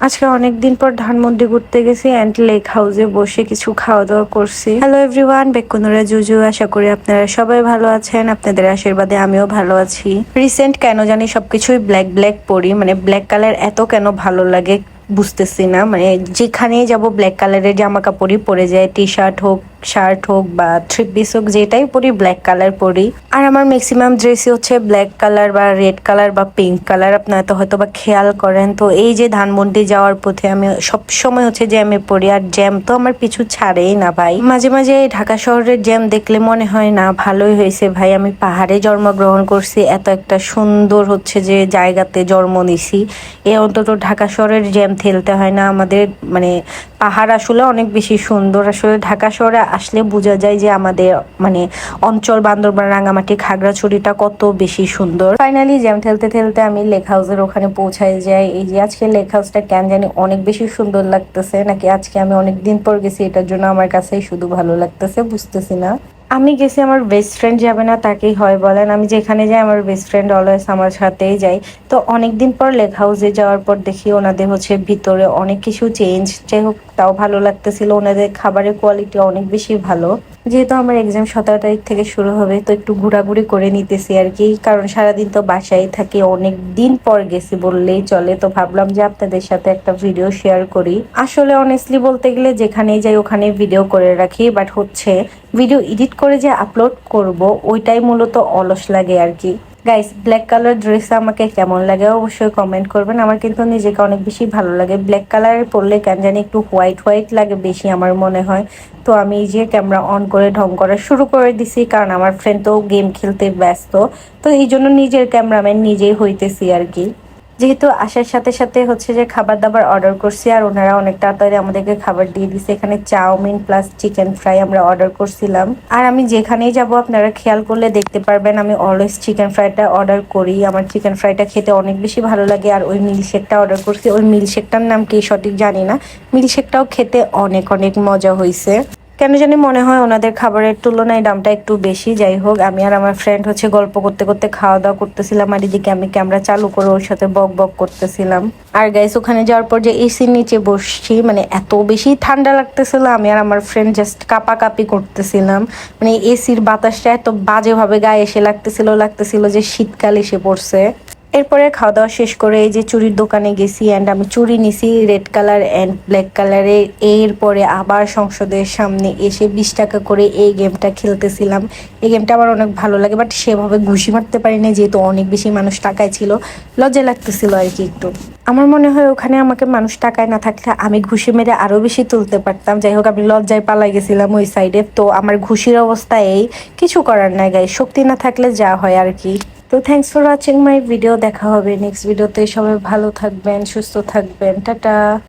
আজকে অনেক দিন পর ধানমন্ডি ঘুরতে গেছি অ্যান্ড লেক হাউসে বসে কিছু খাওয়া দাওয়া করছি। হ্যালো এভরিওয়ান বেকুনুরা জুজু, আশা করি আপনারা সবাই ভালো আছেন, আপনাদের আশীর্বাদে আমিও ভালো আছি। রিসেন্ট কেন জানি সবকিছুই ব্ল্যাক ব্ল্যাক পরি মানে ব্ল্যাক কালার এত কেন ভালো লাগে বুঝতেছি না মানে যেখানেই যাব ব্ল্যাক কালারের জামা কাপড়ই পরে যায় টি শার্ট হোক শার্ট হোক বা থ্রি পিস হোক, যেটাই পরি ব্ল্যাক কালার পরি। আর আমার ম্যাক্সিমাম ড্রেসই হচ্ছে ব্ল্যাক কালার বা রেড কালার বা পিঙ্ক কালার আপনারা তো হয়তো বা খেয়াল করেন। তো এই যে ধানমন্ডি যাওয়ার পথে আমি সব সময় হচ্ছে জ্যামে পড়ি। আর জ্যাম তো আমার পিছু ছাড়েই না ভাই। মাঝে মাঝে ঢাকা শহরের জ্যাম দেখলে মনে হয়, না, ভালোই হয়েছে ভাই। আমি পাহাড়ে জন্মগ্রহণ করছি। এত একটা সুন্দর হচ্ছে যে জায়গাতে জন্ম নিছি। এ অন্তত ঢাকা শহরের জ্যাম ঠেলতে হয় না। আমাদের মানে পাহাড় আসলে অনেক বেশি সুন্দর। আসলে ঢাকা শহরে আসলে বোঝা যায় যে আমাদের মানে অঞ্চল বান্দরবান, রাঙামাটি, খাগড়াছড়িটা কত বেশি সুন্দর। ফাইনালি জ্যাম ঠেলতে ঠেলতে আমি লেক হাউসের ওখানে পৌঁছায় যাই। এই যে আজকে লেক হাউসটা কেন জানি অনেক বেশি সুন্দর লাগতেছে। নাকি আজকে আমি অনেক দিন পর গেছি, এটার জন্য আমার কাছে শুধু ভালো লাগতেছে, বুঝতেছি না। আমি গেছি আমার বেস্ট ফ্রেন্ড যাবে না, তাকেই হয় বলেন। আমি যেখানে যাই, আমার বেস্ট ফ্রেন্ড অলওয়েজ আমার সাথেই যাই তো অনেকদিন পর লেক হাউসে যাওয়ার পর দেখি ওনাদের হচ্ছে ভিতরে অনেক কিছু চেঞ্জ যাই হোক, তাও ভালো লাগতেছিল। ওনাদের খাবারের কোয়ালিটি অনেক বেশি ভালো। যেহেতু আমার এক্সাম সতেরো তারিখ থেকে শুরু হবে, তো একটু ঘোরাঘুরি করে নিতেছি আর কি। কারণ সারাদিন তো বাসায় থাকি, অনেক দিন পর গেছি বললেই চলে। তো ভাবলাম যে আপনাদের সাথে একটা ভিডিও শেয়ার করি। আসলে অনেস্টলি বলতে গেলে যেখানেই যাই ওখানে ভিডিও করে রাখি বাট হচ্ছে ভিডিও এডিট করে যে আপলোড করব, ওইটাই মূলত অলস লাগে আর কি। গাইস ব্ল্যাক কালার ড্রেস আমাকে কেমন লাগে অবশ্যই কমেন্ট করবেন। আমার কিন্তু নিজেকে অনেক বেশি ভালো লাগে। ব্ল্যাক কালারের পরলে কেন জানি একটু হোয়াইট হোয়াইট লাগে বেশি আমার মনে হয়। তো আমি যে ক্যামেরা অন করে ঢং করা শুরু করে দিছি কারণ আমার ফ্রেন্ড তো গেম খেলতে ব্যস্ত। তো এই জন্য নিজের ক্যামেরাম্যান নিজেই হইতেছি আর কি। যেহেতু আসার সাথে সাথে হচ্ছে যে খাবার দাবার অর্ডার করছি আর ওনারা অনেক তাড়াতাড়ি আমাদেরকে খাবার দিয়ে দিছে। এখানে চাউমিন প্লাস চিকেন ফ্রাই আমরা অর্ডার করছিলাম। আর আমি যেখানেই যাব, আপনারা খেয়াল করলে দেখতে পারবেন, আমি অলওয়েজ চিকেন ফ্রাইটা অর্ডার করি। আমার চিকেন ফ্রাইটা খেতে অনেক বেশি ভালো লাগে আর ওই মিল্কশেকটা অর্ডার করছি। ওই মিল্কশেকটার নাম কি সঠিক জানি না। মিল্কশেকটাও খেতে অনেক অনেক মজা হয়েছে কেন জানি মনে হয় ওনাদের খাবারের তুলনায় দামটা একটু বেশি। যাই হোক, আমি আর আমার ফ্রেন্ড হচ্ছে গল্প করতে করতে খাওয়া দাওয়া করতেছিলাম আর এদিকে আমি ক্যামেরা চালু করে ওর সাথে বক বক করতেছিলাম। আর গাইস ওখানে যাওয়ার পর যে এসির নিচে বসছি মানে এত বেশি ঠান্ডা লাগতেছিল, আমি আর আমার ফ্রেন্ড জাস্ট কাপাকাপি করতেছিলাম। মানে এসির বাতাসটা এত বাজেভাবে গায়ে এসে লাগতেছিল লাগতেছিল যে শীতকাল এসে পড়ছে। এরপরে খাওয়া দাওয়া শেষ করে এই যে চুরির দোকানে গেছি অ্যান্ড আমি চুরি নিছি রেড কালার অ্যান্ড ব্ল্যাক কালারের এরপরে আবার সংসদের সামনে এসে বিশ টাকা করে এই গেমটা খেলতেছিলাম। এই গেমটা আমার অনেক ভালো লাগে বাট সেভাবে ঘুষি মারতে পারি না যেহেতু অনেক বেশি মানুষ টাকায় ছিল। লজ্জা লাগতেছিল আর কি একটু। আমার মনে হয় ওখানে আমাকে মানুষ টাকায় না থাকলে আমি ঘুষি মেরে আরও বেশি তুলতে পারতাম। যাই হোক, আমি লজ্জায় পালাই গেছিলাম ওই সাইডে তো আমার ঘুষির অবস্থা এই, কিছু করার নাই গাই শক্তি না থাকলে যা হয় আর কি। তো thanks for watching my video দেখা হবে নেক্সট ভিডিওতে সবাই ভালো থাকবেন, সুস্থ থাকবেন। টাটা।